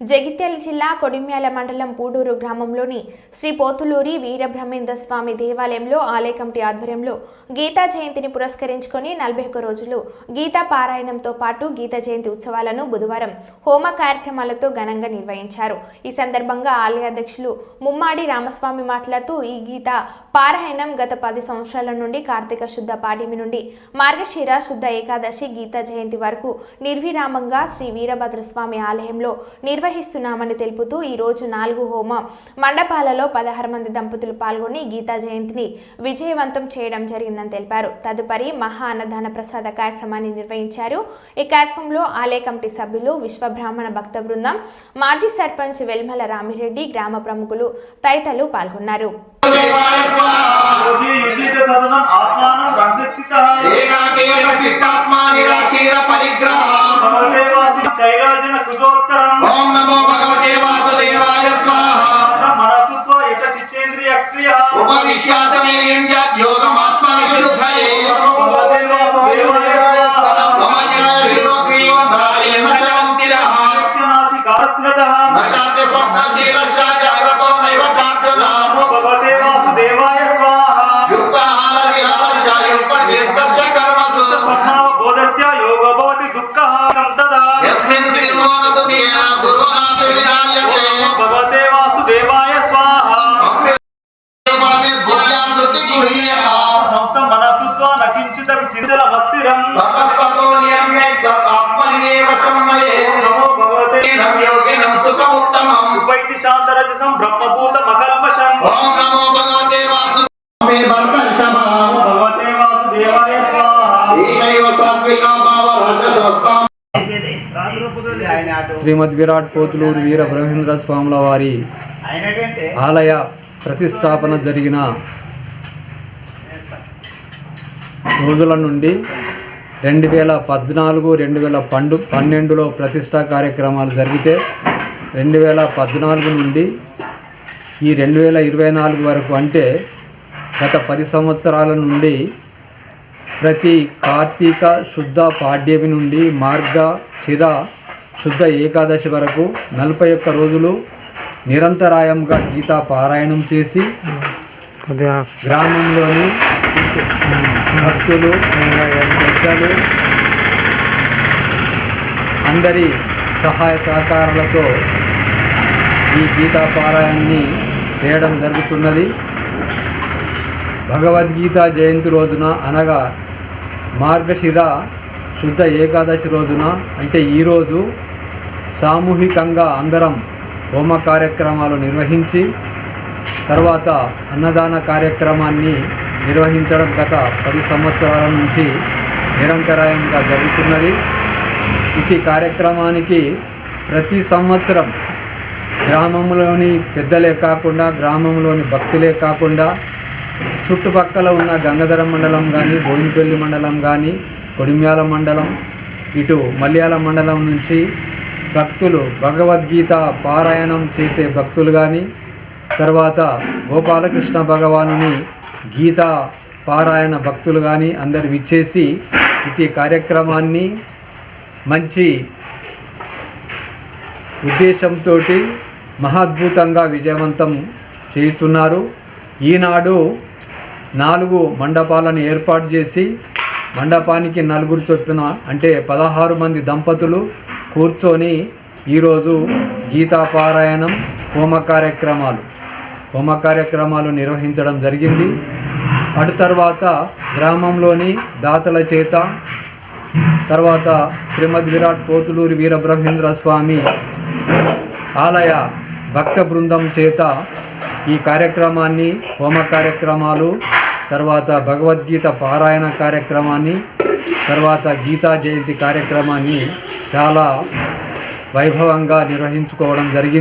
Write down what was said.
జగిత్యాల జిల్లా కొడిమ్యాల మండలం పూడూరు గ్రామంలోని శ్రీ పోతులూరి వీరబ్రహ్మేంద్ర స్వామి దేవాలయంలో ఆలయ కమిటీ ఆధ్వర్యంలో గీతా జయంతిని పురస్కరించుకొని నలభై ఒక్క రోజులు గీతా పారాయణంతో పాటు గీతా జయంతి ఉత్సవాలను బుధవారం హోమ కార్యక్రమాలతో ఘనంగా నిర్వహించారు. ఈ సందర్భంగా ఆలయ అధ్యక్షులు ముమ్మాడి రామస్వామి మాట్లాడుతూ ఈ గీత పారాయణం గత పది సంవత్సరాల నుండి కార్తీక శుద్ధ పాఠ్యమి నుండి మార్గశిర శుద్ధ ఏకాదశి గీతా జయంతి వరకు నిర్విరామంగా శ్రీ వీరభద్రస్వామి ఆలయంలో నిర్వహిస్తున్నామని తెలుపుతూ ఈ రోజు నాలుగు హోమ మండపాలలో పదహారు మంది దంపతులు పాల్గొని గీతా జయంతిని విజయవంతం చేయడం జరిగిందని తెలిపారు. తదుపరి మహా అన్నదాన ప్రసాద కార్యక్రమాన్ని నిర్వహించారు. ఈ కార్యక్రమంలో ఆలయ కమిటీ సభ్యులు విశ్వబ్రాహ్మణ భక్త బృందం మాజీ సర్పంచ్ వెల్మల రామిరెడ్డి గ్రామ ప్రముఖులు తదితరులు పాల్గొన్నారు. योगी সন্ন্যাসী శ్రీమద్ విరాట్ పోతులూరు వీర బ్రహ్మేంద్ర స్వాముల వారి ఆలయ ప్రతిష్టాపన జరిగిన రోజుల నుండి రెండు వేల పద్నాలుగు రెండు వేల పండు పన్నెండులో ప్రతిష్టా కార్యక్రమాలు జరిగితే రెండు వేల పద్నాలుగు నుండి ఈ రెండు వేల ఇరవై నాలుగు వరకు అంటే గత పది సంవత్సరాల నుండి ప్రతి కార్తీక శుద్ధ పాడ్యమి నుండి మార్గ శిర శుద్ధ ఏకాదశి వరకు నలభై ఒక్క రోజులు నిరంతరాయంగా గీతా పారాయణం చేసి గ్రామంలోని భక్తులు పెద్దలు అందరి సహాయ సహకారాలతో ఈ గీతా పారాయణాన్ని చేయడం జరుగుతున్నది. భగవద్గీత జయంతి రోజున అనగా మార్గశిర శుద్ధ ఏకాదశి రోజున అంటే ఈరోజు సామూహికంగా అందరం హోమ కార్యక్రమాలు నిర్వహించి తర్వాత అన్నదాన కార్యక్రమాన్ని నిర్వహించడం గత పది సంవత్సరాల నుంచి నిరంతరాయంగా జరుగుతున్నది. ఇది కార్యక్రమానికి ప్రతి సంవత్సరం గ్రామంలోని పెద్దలే కాకుండా గ్రామంలోని భక్తులే కాకుండా చుట్టుపక్కల ఉన్న గంగాధర మండలం కానీ బోయినపల్లి మండలం కానీ కొడిమ్యాల మండలం ఇటు మలయాళ మండలం నుంచి భక్తులు భగవద్గీత పారాయణం చేసే భక్తులు కానీ తర్వాత గోపాలకృష్ణ భగవానుని గీత పారాయణ భక్తులు కానీ అందరు విచ్చేసి ఇటు కార్యక్రమాన్ని మంచి ఉద్దేశంతో మహాద్భుతంగా విజయవంతం చేస్తున్నారు ఈనాడు నాలుగు మండపాలను ఏర్పాటు చేసి మండపానికి నలుగురు చొప్పున అంటే పదహారు మంది దంపతులు కూర్చొని ఈరోజు గీతాపారాయణం హోమ కార్యక్రమాలు. హోమ కార్యక్రమాలు నిర్వహించడం జరిగింది. అటు తర్వాత గ్రామంలోని దాతల చేత తర్వాత శ్రీమద్ విరాట్ పోతులూరి వీరబ్రహ్మేంద్ర స్వామి ఆలయ భక్త బృందం చేత ఈ కార్యక్రమాన్ని హోమ కార్యక్రమాలు తర్వాత భగవద్గీత పారాయణ కార్యక్రమాన్ని తర్వాత గీతా జయంతి కార్యక్రమాన్ని చాలా వైభవంగా నిర్వహించుకోవడం జరిగింది.